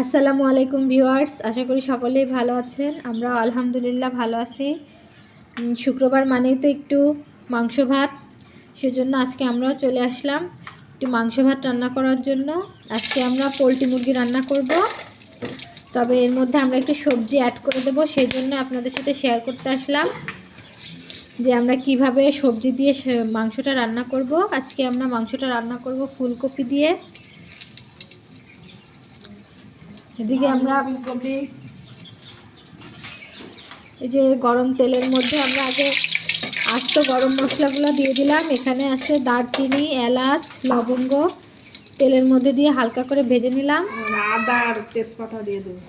আসসালামু আলাইকুম ভিউয়ার্স, আশা করি সকলেই ভালো আছেন। আমরা আলহামদুলিল্লাহ ভালো আছি। শুক্রবার মানেই তো একটু মাংস ভাত, সেজন্য আজকে আমরাও চলে আসলাম একটু মাংস ভাত রান্না করার জন্য। আজকে আমরা পোলট্রি মুরগি রান্না করব। তবে এর মধ্যে আমরা একটু সবজি অ্যাড করে দেবো সেই জন্য আপনাদের সাথে শেয়ার করতে আসলাম যে আমরা কীভাবে সবজি দিয়ে মাংসটা রান্না করব। আজকে আমরা মাংসটা রান্না করব ফুলকপি দিয়ে। এদিকে আমরা এই যে গরম তেলের মধ্যে আমরা আগে আস্ত গরম মশলাগুলো দিয়ে দিলাম। এখানে আছে দারচিনি এলাচ লবঙ্গ। তেলের মধ্যে দিয়ে হালকা করে ভেজে নিলাম। আদা আর তেজপাতা দিয়ে দেবো।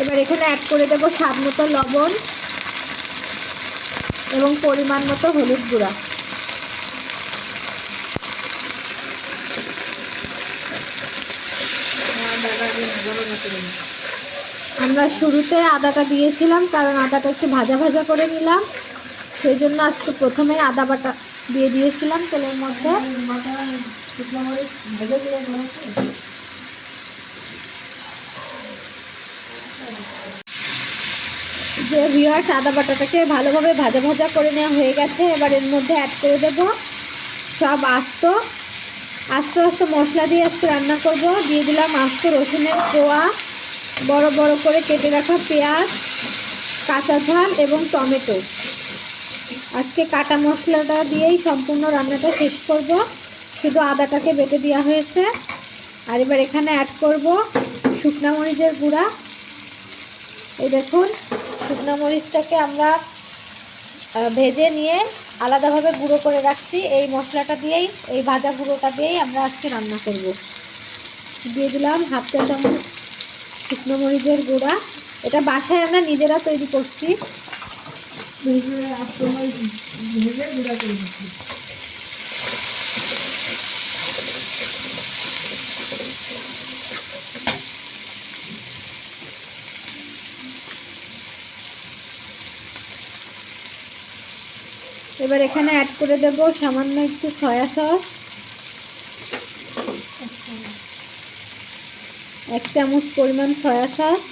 এবার এখানে অ্যাড করে দেবো স্বাদ মতো লবণ এবং পরিমাণ মতো হলুদ গুঁড়া আদাটা আগে গরম করে নিই। আমরা শুরুতে আদাটা দিয়েছিলাম, কারণ আদাটা একটু ভাজা ভাজা করে নিলাম। সেই জন্য আজকে প্রথমে আদা বাটা দিয়ে দিয়েছিলাম তেলের মধ্যে? যে ভিওয়ার্স আদা বাটাটাকে ভালোভাবে ভাজা ভাজা করে নেওয়া হয়ে গেছে, এবার এর মধ্যে অ্যাড করে দেব। সব আস্ত। আস্তে আস্তে মশলা দিয়ে আজকে রান্না করব। দিয়ে দিলাম আস্ত রসুনের কোয়া, বড় বড় করে কেটে রাখা পেঁয়াজ, কাঁচা ঝাল এবং টমেটো। আজকে কাটা মশলাটা দিয়েই সম্পূর্ণ রান্নাটা শেষ করব। শুধু আদাটাকে বেটে দেওয়া হয়েছে। আর এবার এখানে অ্যাড করব শুকনা মরিচের গুঁড়া। এই দেখুন, শুকনো মরিচটাকে আমরা ভেজে নিয়ে আলাদাভাবে গুঁড়ো করে রাখছি। এই মশলাটা দিয়েই, এই ভাজা গুঁড়োটা দিয়েই আমরা আজকে রান্না করব। দিয়ে দিলাম হাফ চা চামচ শুকনো মরিচের গুঁড়া। এটা বাসায় আমরা নিজেরা তৈরি করছি ভেজে আস্ত মরিচ ভেজে গুঁড়া করে দিচ্ছি এবার এখানে অ্যাড করে দেব সামান্য একটু সয়া সস এক চামচ পরিমাণ সয়া সস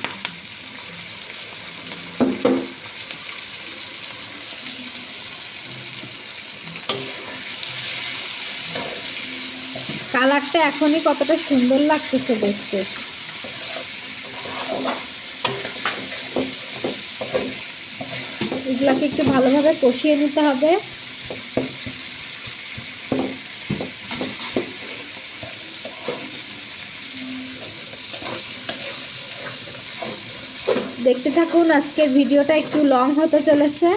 কালারটা এখনই কতটা সুন্দর লাগতেছে দেখতে। এগুলাকে একটু ভালোভাবে কষিয়ে নিতে হবে। দেখতে থাকুন, আজকের ভিডিওটা একটু লং হতে চলেছে।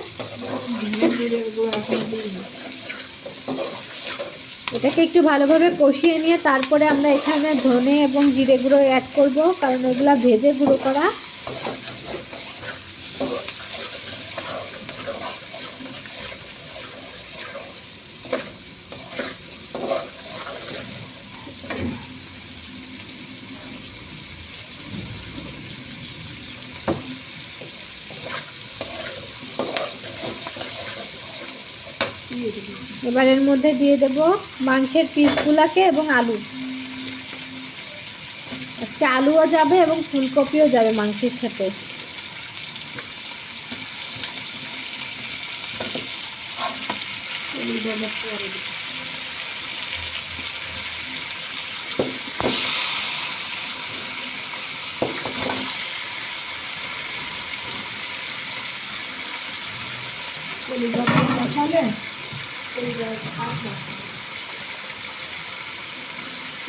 এটাকে একটু ভালোভাবে কষিয়ে নিয়ে তারপরে আমরা এখানে ধনে এবং জিরে গুঁড়ো অ্যাড করব, কারণ ওগুলা ভেজে গুঁড়ো করা। এবার এর মধ্যে দিয়ে দেব মাংসের পিসগুলাকে এবং আলু। আজকে আলুও যাবে এবং ফুলকপিও যাবে মাংসের সাথে। এই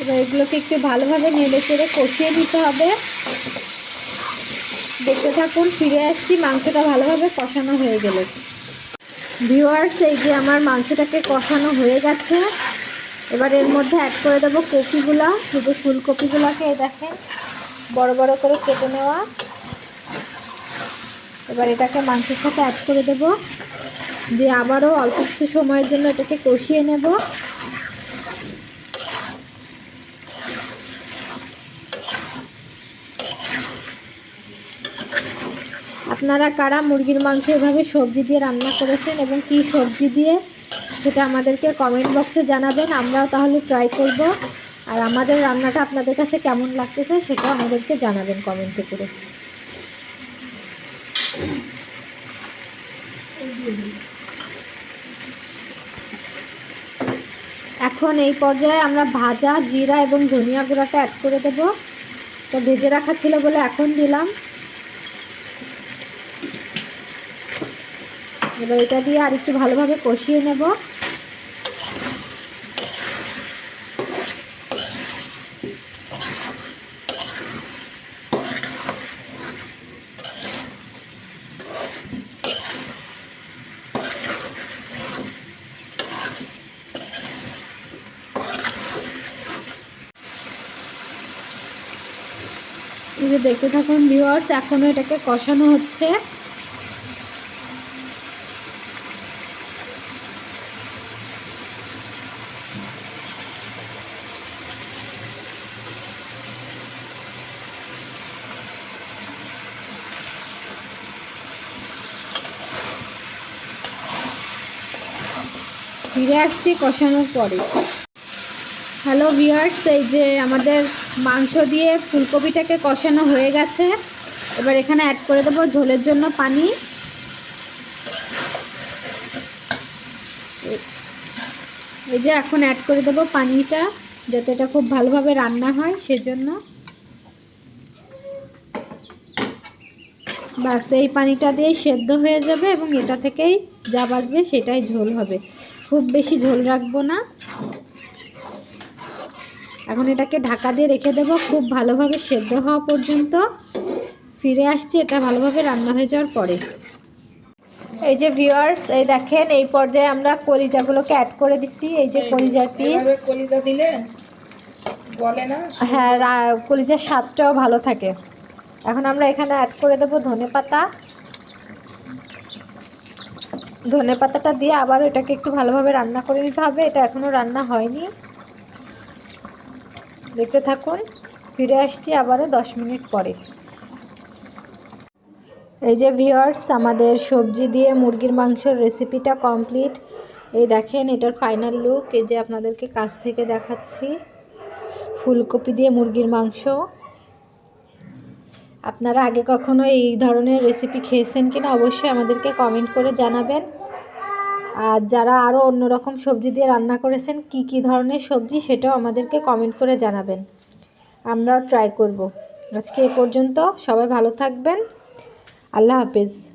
এবার এগুলোকে একটু ভালোভাবে নেড়ে চেড়ে কষিয়ে নিতে হবে। দেখতে থাকুন, ফিরে আসছি, মাংসটা ভালোভাবে কষানো হয়ে গেলে। ভিউয়ার্স, এই যে আমার মাংসটাকে কষানো হয়ে গেছে। এবার এর মধ্যে অ্যাড করে দেবো কপিগুলো, শুধু ফুলকপিগুলোকে দেখেন, বড় বড় করে কেটে নেওয়া। এবার এটাকে মাংসের সাথে অ্যাড করে দেব। দিয়ে আবারও অল্প কিছু সময়ের জন্য এটাকে কষিয়ে নেব। আপনারা কারা মুরগির মাংস এভাবে সবজি দিয়ে রান্না করেছেন এবং কি সবজি দিয়ে, সেটা আমাদেরকে কমেন্ট বক্সে জানাবেন, আমরাও তাহলে ট্রাই করব। আর আমাদের রান্নাটা আপনাদের কাছে কেমন লাগতেছে সেটাও আমাদেরকে জানাবেন কমেন্টে করে। এখন এই পর্যায়ে আমরা ভাজা, জিরা এবং ধনিয়া গুঁড়াটা অ্যাড করে দেব। তো ভেজে রাখা ছিল বলে এখন দিলাম। এবার এটা দিয়ে আর একটু ভালোভাবে কষিয়ে নেব। এই যে দেখতে থাকুন ভিউয়ার্স এখনও এটাকে কষানো হচ্ছে। ফিরে আসছি কষানোর পরে। হ্যালো ভিয়ার্স এই যে আমাদের মাংস দিয়ে ফুলকপিটাকে কষানো হয়ে গেছে। এবার এখানে অ্যাড করে দেবো ঝোলের জন্য পানি। এই- যে এখন অ্যাড করে দেবো পানিটা, যাতে এটা খুব ভালোভাবে রান্না হয় সেজন্য। বাস, এই পানিটা দিয়েই সেদ্ধ হয়ে যাবে এবং এটা থেকেই যা বাঁচবে সেটাই ঝোল হবে। খুব বেশি ঝোল রাখব না। এখন এটাকে ঢাকা দিয়ে রেখে দেব। খুব ভালোভাবে সেদ্ধ হওয়া পর্যন্ত ফিরে আসছি। এটা ভালোভাবে রান্না হয়ে যাওয়ার পরে। এই যে ভিউয়ার্স এই দেখেন এই পর্যায়ে আমরা কলিজাগুলোকে অ্যাড করে দিছি। এই যে কলিজার পিস কলিজা দিলে গলে না? হ্যাঁ কলিজার স্বাদটাও ভালো থাকে। এখন আমরা এখানে অ্যাড করে দেবো ধনে পাতা। ধনে পাতাটা দিয়ে আবার এটাকে একটু ভালোভাবে রান্না করে নিতে হবে। এটা এখনও রান্না হয়নি। দেখতে থাকুন। ফিরে আসছি আবারও দশ মিনিট পরে। এই যে ভিওয়ার্স আমাদের সবজি দিয়ে মুরগির মাংসের রেসিপিটা কমপ্লিট এই দেখেন, এটার ফাইনাল লুক এই যে আপনাদেরকে কাছ থেকে দেখাচ্ছি। ফুলকপি দিয়ে মুরগির মাংস। আপনারা আগে কখনো এই ধরনের রেসিপি খেয়েছেন কিনা অবশ্যই আমাদেরকে কমেন্ট করে জানাবেন। আর যারা আরও অন্যরকম সবজি দিয়ে রান্না করেছেন, কি কি ধরনের সবজি সেটাও আমাদেরকে কমেন্ট করে জানাবেন। আমরাও ট্রাই করব। আজকে এ পর্যন্ত সবাই ভালো থাকবেন। আল্লাহ হাফেজ।